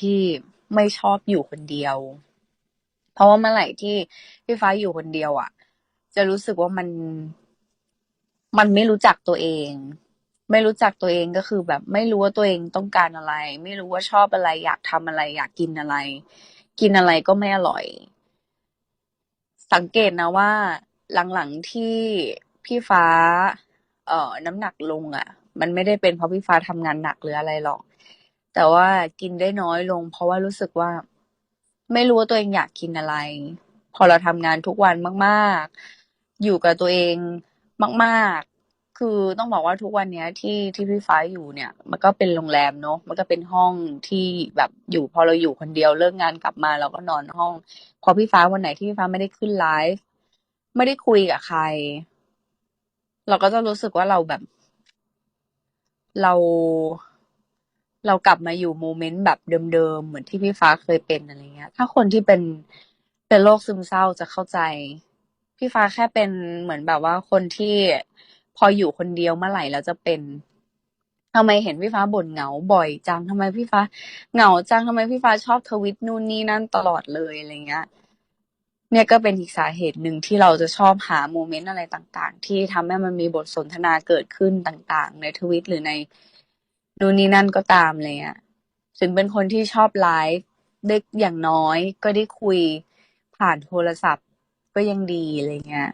ที่ไม่ชอบอยู่คนเดียว เพราะว่าเมื่อไหร่ที่พี่ฟ้าอยู่คนเดียวอะ จะรู้สึกว่ามันมันไม่รู้จักตัวเอง ไม่รู้จักตัวเองก็คือ แบบไม่รู้ว่าตัวเองต้องการอะไร ไม่รู้ว่าชอบอะไร อยากทำอะไร อยากกินอะไร กินอะไรก็ไม่อร่อย สังเกตนะว่า หลังๆที่พี่ฟ้า เอ่อ น้ำหนักลงอะ มันไม่ได้เป็นเพราะพี่ฟ้าทำงานหนักหรืออะไรหรอก แต่ว่ากินได้น้อยลง เพราะว่ารู้สึกว่า ไม่รู้ว่าตัวเองอยากกินอะไร พอเราทำงานทุกวันมาก ๆ อยู่กับตัวเองมาก ๆ คือต้องบอกว่าทุกวันเนี้ยที่ที่พี่ฟ้าอยู่เนี่ย มันก็เป็นโรงแรมเนาะมันก็เป็นห้องที่แบบอยู่พอเราอยู่คนเดียวเลิกงานกลับมาเราก็นอนห้อง พอพี่ฟ้าวันไหนที่พี่ฟ้าไม่ได้ขึ้นไลฟ์ไม่ได้คุยกับใคร เราก็จะรู้สึกว่าเราแบบ เรา เรากลับมาอยู่โมเมนต์แบบเดิมๆ เหมือนที่พี่ฟ้าเคยเป็นอะไรเงี้ย ถ้าคนที่เป็นเป็นโรคซึมเศร้าจะเข้าใจ พี่ฟ้าแค่เป็นเหมือนแบบว่าคนที่พออยู่คนเดียวเมื่อไหร่แล้วจะเป็นทำไมเห็นพี่ฟ้าบ่นเหงาบ่อยจังทำไมพี่ฟ้าเหงาจังทำไมพี่ฟ้าชอบทวิตนู่นนี่นั่นตลอดเลยอะไรเงี้ย เนี่ยก็เป็นอีกสาเหตุหนึ่งที่เราจะชอบหาโมเมนต์อะไรต่าง ๆ ที่ทำให้มันมีบทสนทนาเกิดขึ้นต่าง ๆ ในทวิตหรือใน นู่นนี่นั่นก็ตามอะไรเลยอะถึงเป็นคนที่ชอบไลฟ์ได้อย่างน้อยก็ได้คุยผ่านโทรศัพท์ก็ยังดีอะไรเงี้ย